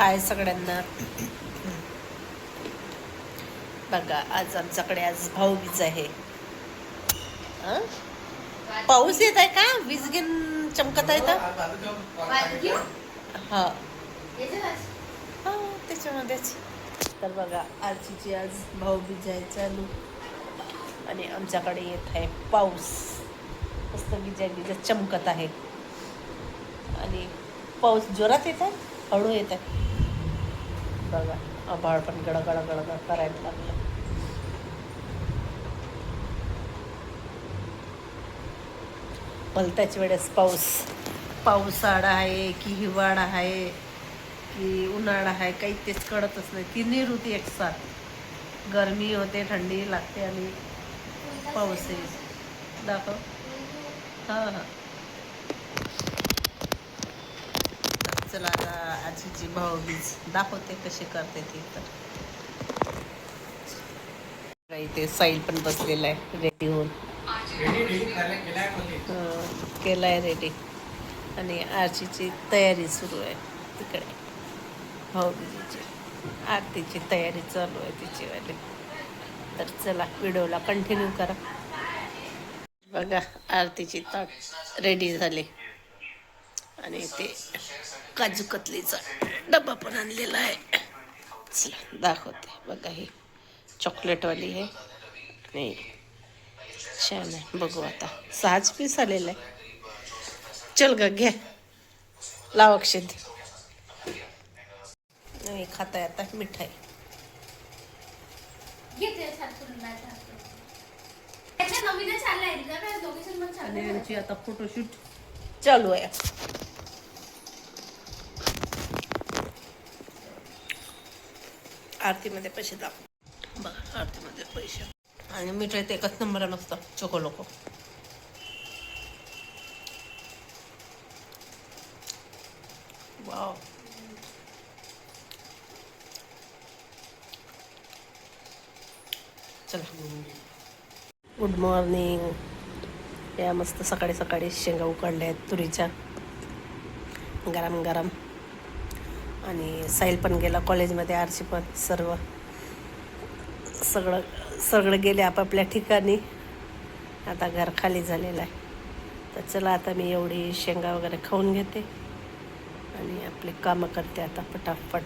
हाय सगळ्यांना. बघा आज आमच्याकडे आज भाऊबीज आहे. पाऊस येत आहे का? वीज घेऊन चमकत आहे तर? हा. त्याच्यामध्येच. तर बघा आजीची आज भाऊबीज आहे चालू. आणि आमच्याकडे येत आहे पाऊस. मस्त विजा विजा चमकत आहे. आणि पाऊस जोरात येत आहे हळू येत आहे. बघा. आभाळ पण गडगड गडगड करायला लागलं. भलत्याच वेळेस पाऊस. पावसाळा आहे की हिवाळा आहे की उन्हाळा आहे काही तेच कळतच नाही. तिन्ही ऋतू एकसाथ गरमी होते थंडी लागते आणि पाऊस येईल. दाखव. हां हां चला आता आजीची भाऊबीज दाखवते कशी करते ती तर. इथे साईल पण बसलेला आहे रेडी होऊन. केलाय रेडी आणि आरतीची तयारी सुरू आहे तिकडे. भाऊबीजीची आरतीची तयारी चालू आहे तिचीवाली. तर चला व्हिडिओला कंटिन्यू करा. बघा आरतीची ताट रेडी झाली. आणि ते काजू कतलीचा डबा पण आणलेला आहे. चला दाखवते. बघा ही चॉकलेटवाली आहे आणि छान आहे. बघू आता. सहाच पीस आलेला आहे. चल ग घे. लाव अक्षद नाही खाता आता मिठाई. आता फोटोशूट चालू आहे. आरतीमध्ये पैसे दाखव. बघा आरतीमध्ये पैसे. आणि मीठ ते एकच नंबर नसतं. Choco loco wow. चला. गुड मॉर्निंग या मस्त सकाळी सकाळी शेंगा उकडल्या आहेत तुरीच्या. गरम गरम. आणि साईल पण गेला कॉलेजमध्ये आरची पण सर्व. सगळं सगळं गेले आपापल्या ठिकाणी. आता घर खाली झालेलं आहे. तर चला आता मी एवढी शेंगा वगैरे खाऊन घेते आणि आपले कामं करते आता पटापट